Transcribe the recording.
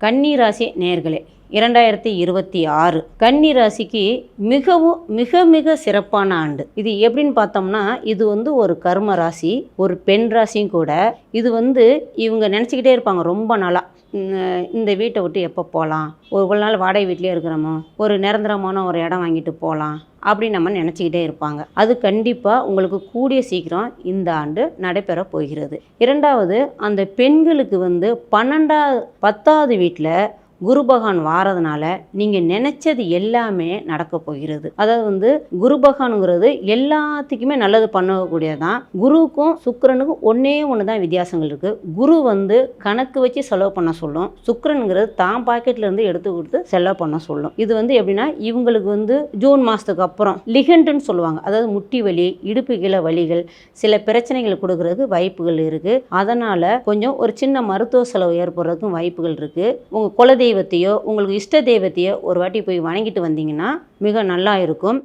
கன்னி ராசி நேர்களே இரண்டாயிரத்தி இருபத்தி ஆறு. கன்னி ராசிக்கு மிகவும் மிக மிக சிறப்பான ஆண்டு. இது எப்படின்னு பார்த்தோம்னா இது வந்து ஒரு கர்ம ராசி ஒரு பெண் ராசியும் கூட. இது வந்து இவங்க நினச்சிக்கிட்டே இருப்பாங்க ரொம்ப நாளாக இந்த வீட்டை விட்டு எப்போ போகலாம்? ஒரு ஒரு நாள் வாடகை வீட்லேயே இருக்கிறோமோ? ஒரு நிரந்தரமான ஒரு இடம் வாங்கிட்டு போகலாம்? அப்படின்னு நம்ம நினச்சிக்கிட்டே இருப்பாங்க. அது கண்டிப்பாக உங்களுக்கு கூடிய சீக்கிரம் இந்த ஆண்டு நடைபெற போகிறது. இரண்டாவது அந்த பெண்களுக்கு வந்து பன்னெண்டாவது பத்தாவது வீட்டில் குரு பகவான் வாரதுனால நீங்கள் நினச்சது எல்லாமே நடக்க போகிறது. அதாவது வந்து குரு பகவானுங்கிறது எல்லாத்துக்குமே நல்லது பண்ணக்கூடியதான் குருவுக்கும் சுக்கரனுக்கும் ஒன்றே ஒன்று தான் வித்தியாசங்கள் இருக்குது குரு வந்து கணக்கு வச்சு செலவு பண்ண சொல்லும். சுக்கரனுங்கிறது தான் பாக்கெட்ல இருந்து எடுத்து கொடுத்து செலவு பண்ண சொல்லும். இது வந்து எப்படின்னா இவங்களுக்கு வந்து ஜூன் மாதத்துக்கு அப்புறம் லிகண்ட்னு சொல்லுவாங்க. அதாவது முட்டி வலி இடுப்பு கீழே வலிகள் சில பிரச்சனைகள் கொடுக்கறதுக்கு வாய்ப்புகள் இருக்குது அதனால் கொஞ்சம் ஒரு சின்ன மருத்துவ செலவு ஏற்படுறதுக்கும் வாய்ப்புகள் இருக்குது உங்கள் தெய்வத்தையோ உங்களுக்கு இஷ்ட தெய்வத்தையோ ஒரு வாட்டி போய் வணங்கிட்டு வந்தீங்கன்னா மிக நல்லா இருக்கும்.